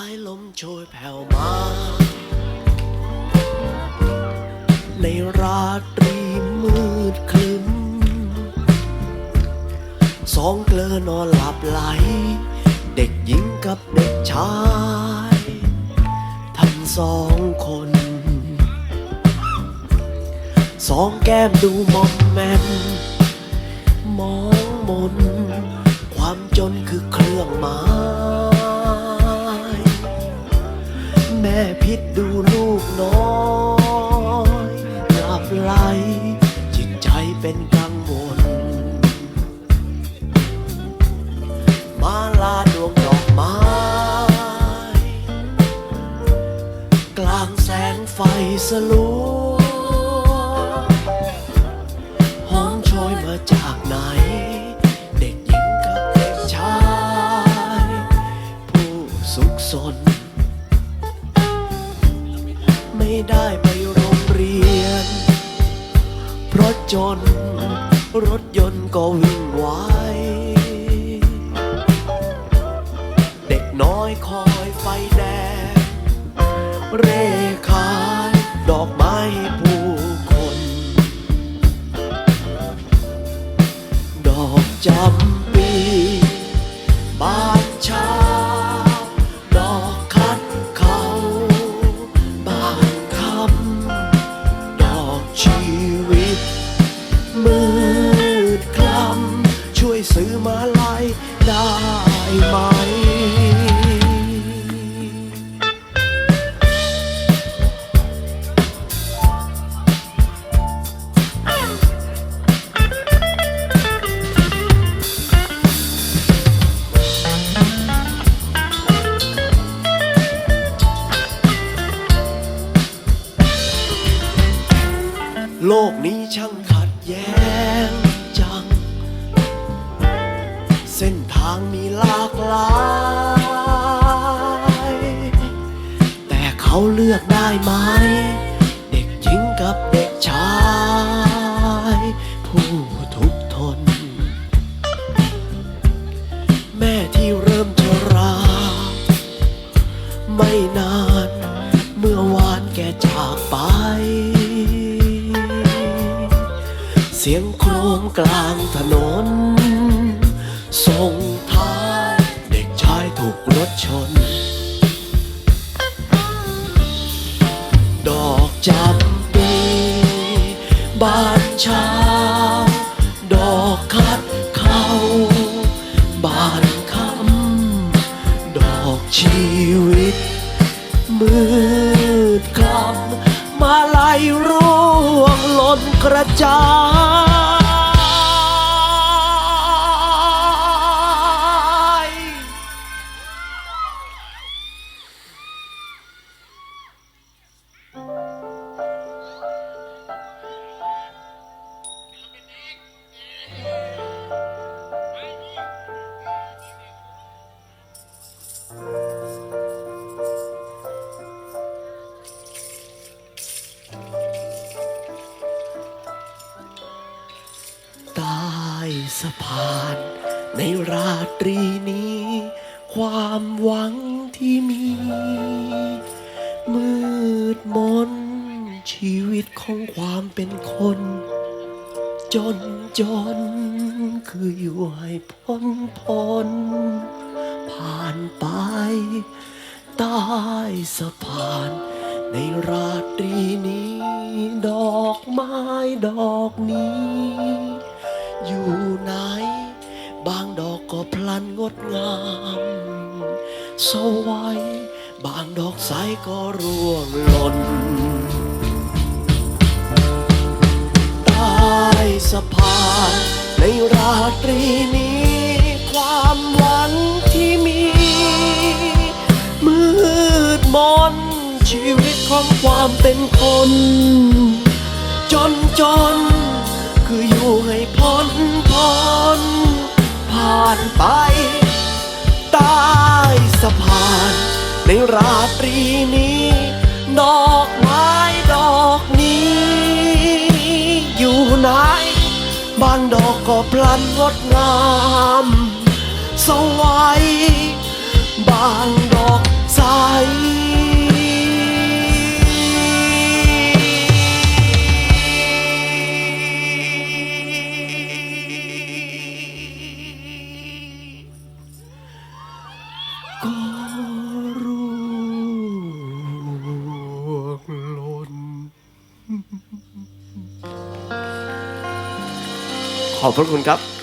ายลมโชยแผ่วมา ในราตรีมืดคลึมสองเกลอนอนหลับไหล เด็กหญิงกับเด็กชาย ทั้งสองคน สองแก้มดูมอมแมมมองมน ความจนคือเครื่องหมาย แม่พิษดูลูกน้อยหลับไหลจิตใจเป็นกังวล มาลาดวงดอกไม้ กลางแสงไฟสลัวหอมโชยมาจากไหน เด็กหญิงกับเด็กชาย ผู้สุขสน ไม่ได้ไปโรงเรียน เพราะจนรถยนต์ก็วิ่งไวเด็กน้อยคอยไฟแดง เร่ขายดอกไม้ผู้คน ดอกจำปี ลกนี้ช่างขัดแย้งจัง เส้นทางมีหลากหลาย แต่เขาเลือกได้ไหม เด็กหญิงกับ นน ส่งท้ายเด็กชายถูกรถชน ดอกจำปีบานเช้า ดอกคัดเขาบานคำดอกชีวิต มืดคลำมาลายร่วงหล่นกระจายะพาน ในราตรีนี้ ความหวังที่มี มืดมน ชีวิตของความเป็นคน จนจน คืออยู่ให้พ้นพ้น ผ่านไปใต้สะพาน ในราตรีนี้ ดอกไม้ดอกนี้ อยู่ไหน บางดอกก็พลันงดงามสวัยบางดอกใสก็ร่วงหล่นใต้สะพานในราตรีนี้ ความหวังที่มี มืดมนชีวิตของความเป็นคน จนจนคืออยู่ให้พานไป ใต้สะพาน ในราตรีนี้ ดอกไม้ดอกนี้ อยู่ไหนบางดอกก็พลันงดงาม สวัย อบพระคุณครับ